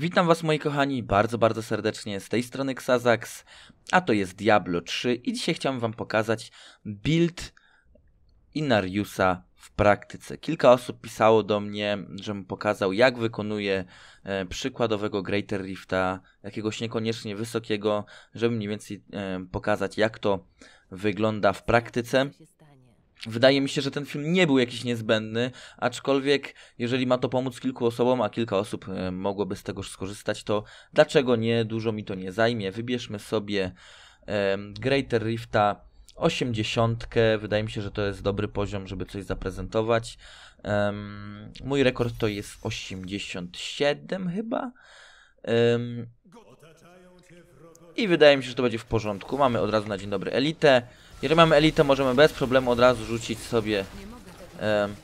Witam was moi kochani bardzo, bardzo serdecznie z tej strony Xazax, a to jest Diablo 3 i dzisiaj chciałem wam pokazać build Inariusa w praktyce. Kilka osób pisało do mnie, żebym pokazał jak wykonuje e, przykładowego Greater Rifta, jakiegoś niekoniecznie wysokiego, żeby mniej więcej e, pokazać jak to wygląda w praktyce. Wydaje mi się, że ten film nie był jakiś niezbędny, aczkolwiek jeżeli ma to pomóc kilku osobom, a kilka osób e, mogłoby z tego skorzystać, to dlaczego nie? Dużo mi to nie zajmie. Wybierzmy sobie e, Greater Rifta 80. Wydaje mi się, że to jest dobry poziom, żeby coś zaprezentować. Um, mój rekord to jest 87 chyba. Um, I wydaje mi się, że to będzie w porządku. Mamy od razu na dzień dobry elitę. Jeżeli mamy elitę, możemy bez problemu od razu rzucić sobie um,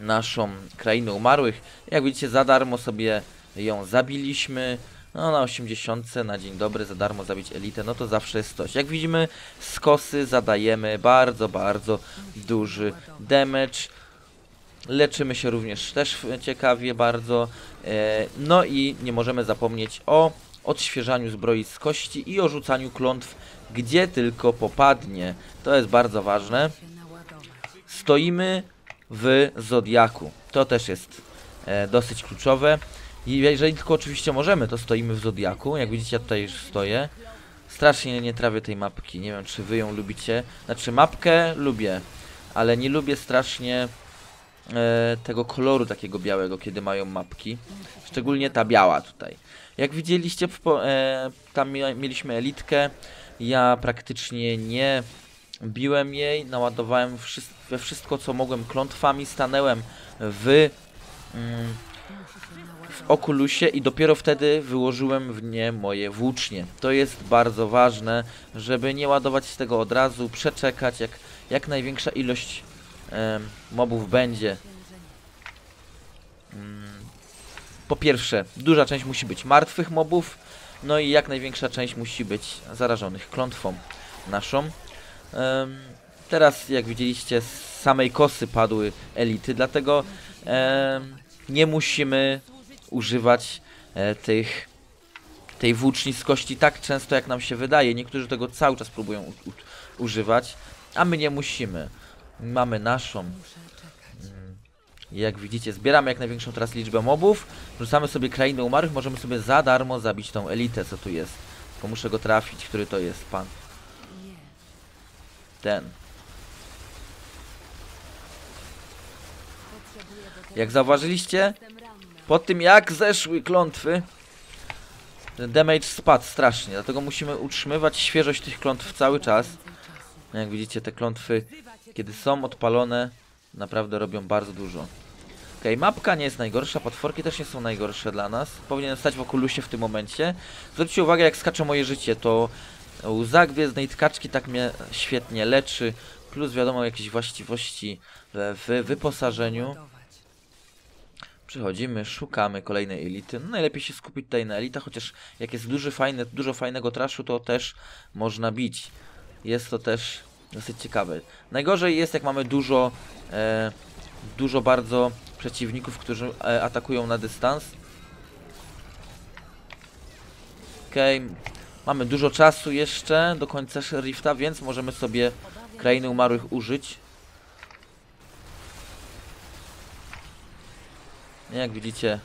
naszą krainę umarłych. Jak widzicie, za darmo sobie ją zabiliśmy. No na 80 na dzień dobry za darmo zabić elitę, no to zawsze jest coś. Jak widzimy z kosy zadajemy bardzo, bardzo duży damage. Leczymy się również też ciekawie bardzo. E, no i nie możemy zapomnieć o odświeżaniu zbroi z kości i o rzucaniu klątw gdzie tylko popadnie. To jest bardzo ważne. Stoimy w Zodiaku. To też jest e, dosyć kluczowe. Jeżeli tylko oczywiście możemy, to stoimy w Zodiaku. Jak widzicie, ja tutaj już stoję. Strasznie nie trawię tej mapki. Nie wiem, czy wy ją lubicie. Znaczy, mapkę lubię, ale nie lubię strasznie tego koloru takiego białego, kiedy mają mapki. Szczególnie ta biała tutaj. Jak widzieliście, e, tam mieliśmy elitkę. Ja praktycznie nie biłem jej. Naładowałem we wszystko, co mogłem klątwami. Stanęłem w... Mm, w okulusie i dopiero wtedy wyłożyłem w nie moje włócznie. To jest bardzo ważne, żeby nie ładować z tego od razu, przeczekać jak, jak największa ilość e, mobów będzie. Mm. Po pierwsze, duża część musi być martwych mobów, no i jak największa część musi być zarażonych klątwą naszą. teraz, jak widzieliście, z samej kosy padły elity, dlatego nie musimy używać e, tych, tej włóczni z kości tak często, jak nam się wydaje. Niektórzy tego cały czas próbują używać, a my nie musimy. Mamy naszą jak widzicie, zbieramy jak największą teraz liczbę mobów, rzucamy sobie krainę umarłych, możemy sobie za darmo zabić tą elitę, co tu jest. Tylko muszę go trafić, który to jest pan. Ten. Jak zauważyliście, po tym jak zeszły klątwy, ten damage spadł strasznie, dlatego musimy utrzymywać świeżość tych klątw cały czas. Jak widzicie, te klątwy, kiedy są odpalone, naprawdę robią bardzo dużo. Ok, mapka nie jest najgorsza, potworki też nie są najgorsze dla nas. Powinienem stać w okulusie w tym momencie. Zwróćcie uwagę, jak skacze moje życie, to łza gwiezdnej tkaczki tak mnie świetnie leczy, plus wiadomo jakieś właściwości w wyposażeniu. Przychodzimy, szukamy kolejnej elity. No najlepiej się skupić tutaj na elitach, chociaż jak jest duży, fajny, dużo fajnego traszu, to też można bić. Jest to też dosyć ciekawe. Najgorzej jest, jak mamy dużo, e, dużo bardzo przeciwników, którzy e, atakują na dystans. Okej, okay. mamy dużo czasu jeszcze do końca Rifta, więc możemy sobie Krainy Umarłych użyć. Jak widzicie,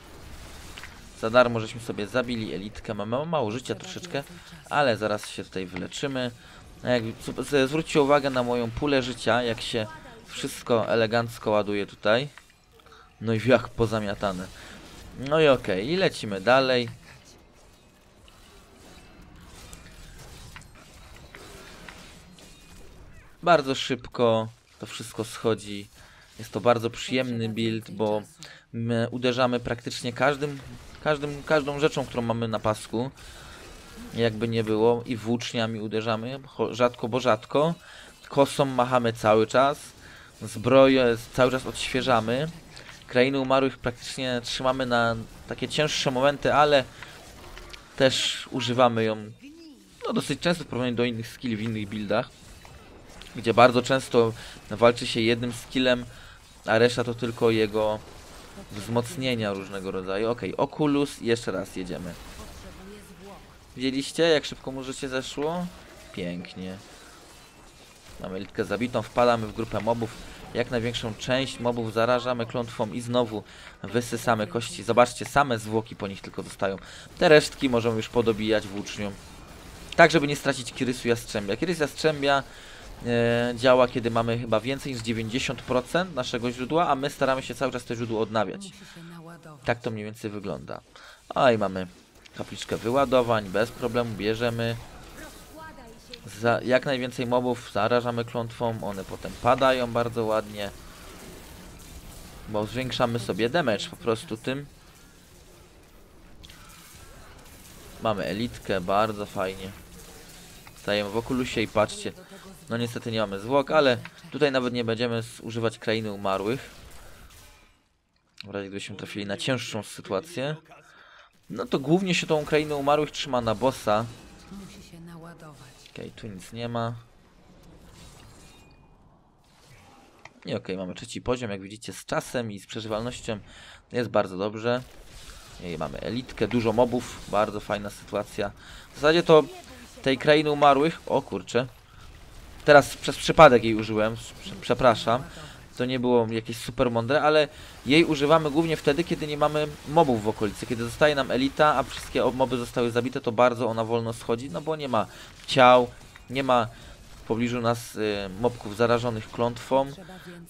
za darmo żeśmy sobie zabili elitkę. Mamy mało życia troszeczkę, ale zaraz się tutaj wyleczymy. Jak, zwróćcie uwagę na moją pulę życia, jak się wszystko elegancko ładuje tutaj. No i jak pozamiatane. No i okej, okay. i lecimy dalej. Bardzo szybko to wszystko schodzi. Jest to bardzo przyjemny build, bo my uderzamy praktycznie każdym, każdym, każdą rzeczą, którą mamy na pasku jakby nie było i włóczniami uderzamy, rzadko bo rzadko. Kosą machamy cały czas, zbroję cały czas odświeżamy. Krainy umarłych praktycznie trzymamy na takie cięższe momenty, ale też używamy ją no, dosyć często w porównaniu do innych skilli w innych buildach, gdzie bardzo często walczy się jednym skillem, a reszta to tylko jego wzmocnienia różnego rodzaju. Okej, Oculus jeszcze raz jedziemy. Widzieliście, jak szybko mu życie zeszło? Pięknie. Mamy litkę zabitą, wpadamy w grupę mobów. Jak największą część mobów zarażamy klątwą i znowu wysysamy kości. Zobaczcie, same zwłoki po nich tylko zostają. Te resztki możemy już podobijać włócznią. Tak, żeby nie stracić Kirysu Jastrzębia. Kirys Jastrzębia e, działa, kiedy mamy chyba więcej niż 90% naszego źródła, a my staramy się cały czas to źródło odnawiać. Tak to mniej więcej wygląda. A i mamy kapliczkę wyładowań, bez problemu bierzemy. Za, jak najwięcej mobów zarażamy klątwą, one potem padają bardzo ładnie. Bo zwiększamy sobie damage po prostu tym. Mamy elitkę, bardzo fajnie. Stajemy w okulusie i patrzcie. No niestety nie mamy zwłok, ale tutaj nawet nie będziemy używać krainy umarłych. W razie gdybyśmy trafili na cięższą sytuację. No to głównie się tą krainę umarłych trzyma na bossa. Musi się naładować. Okej, tu nic nie ma. I okej, mamy trzeci poziom, jak widzicie, z czasem i z przeżywalnością jest bardzo dobrze. I mamy elitkę, dużo mobów, bardzo fajna sytuacja. W zasadzie to tej krainy umarłych, o kurczę, teraz przez przypadek jej użyłem, prze- przepraszam. To nie było jakieś super mądre, ale jej używamy głównie wtedy, kiedy nie mamy mobów w okolicy. Kiedy zostaje nam elita, a wszystkie ob- moby zostały zabite, to bardzo ona wolno schodzi, no bo nie ma ciał, nie ma w pobliżu nas y, mobków zarażonych klątwą,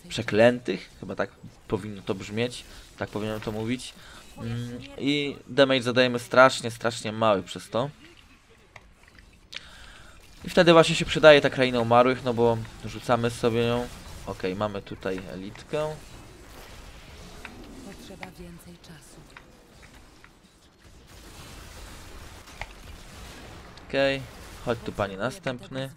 przeklętych, chyba tak powinno to brzmieć, tak powinienem to mówić. Mm, I damage zadajemy strasznie, strasznie mały przez to. I wtedy właśnie się przydaje ta kraina umarłych, no bo rzucamy sobie ją. Okej, mamy tutaj elitkę. Potrzeba więcej czasu. Okej, chodź tu panie następny.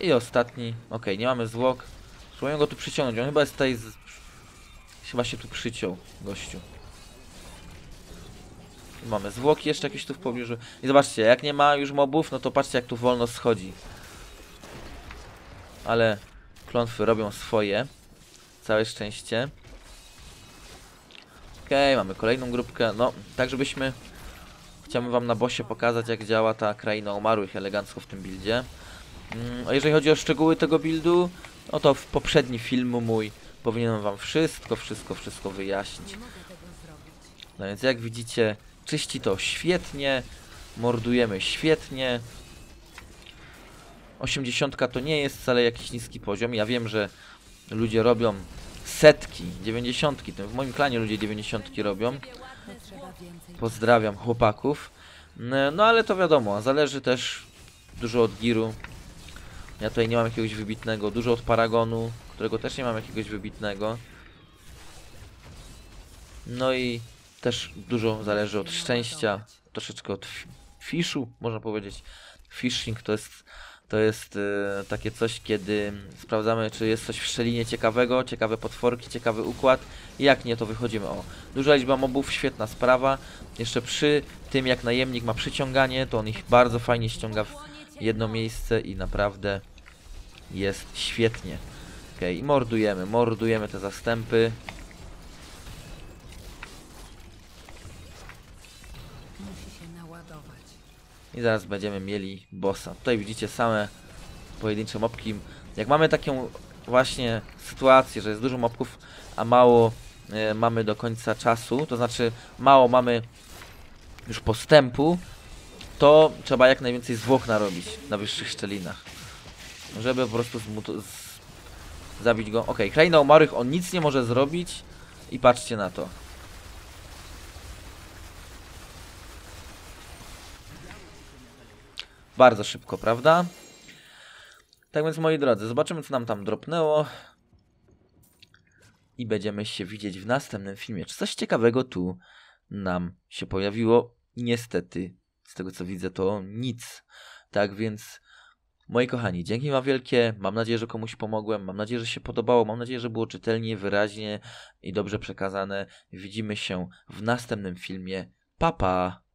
I ostatni. Okej, nie mamy zwłok. Spróbujemy go tu przyciągnąć. On chyba jest tutaj. Z... Chyba się tu przyciął, gościu. Mamy zwłoki jeszcze jakieś tu w pobliżu. I zobaczcie, jak nie ma już mobów, no to patrzcie jak tu wolno schodzi. Ale klątwy robią swoje. Całe szczęście. Okej, mamy kolejną grupkę. No, tak żebyśmy... Chciałbym wam na bosie pokazać jak działa ta kraina umarłych elegancko w tym buildzie. Mm, A jeżeli chodzi o szczegóły tego buildu, no to w poprzedni film mój powinienem wam wszystko, wszystko, wszystko wyjaśnić. No więc jak widzicie, czyści to świetnie, mordujemy świetnie. 80 to nie jest wcale jakiś niski poziom. Ja wiem, że ludzie robią setki, 90. Tym w moim klanie ludzie 90 robią. Pozdrawiam chłopaków. N- No ale to wiadomo, zależy też dużo od giru. Ja tutaj nie mam jakiegoś wybitnego, dużo od Paragonu, którego też nie mam jakiegoś wybitnego. No i też dużo zależy od szczęścia, troszeczkę od fi- fiszu, można powiedzieć. Phishing to jest, to jest e, takie coś, kiedy sprawdzamy, czy jest coś w szczelinie ciekawego, ciekawe potworki, ciekawy układ. Jak nie, to wychodzimy. O, duża liczba mobów, świetna sprawa. Jeszcze przy tym, jak najemnik ma przyciąganie, to on ich bardzo fajnie ściąga w jedno miejsce i naprawdę jest świetnie. I mordujemy, mordujemy te zastępy. I zaraz będziemy mieli bossa. Tutaj widzicie same pojedyncze mopki. Jak mamy taką właśnie sytuację, że jest dużo mopków, a mało e, mamy do końca czasu, to znaczy mało mamy już postępu, to trzeba jak najwięcej zwłok narobić na wyższych szczelinach. Żeby po prostu zabić go. Okej, kraina umarłych, on nic nie może zrobić i patrzcie na to. Bardzo szybko, prawda? Tak więc moi drodzy, zobaczymy co nam tam dropnęło. I będziemy się widzieć w następnym filmie. Czy coś ciekawego tu nam się pojawiło? Niestety, z tego co widzę, to nic. Tak więc, moi kochani, dzięki wam wielkie. Mam nadzieję, że komuś pomogłem. Mam nadzieję, że się podobało. Mam nadzieję, że było czytelnie, wyraźnie i dobrze przekazane. Widzimy się w następnym filmie. Pa, pa!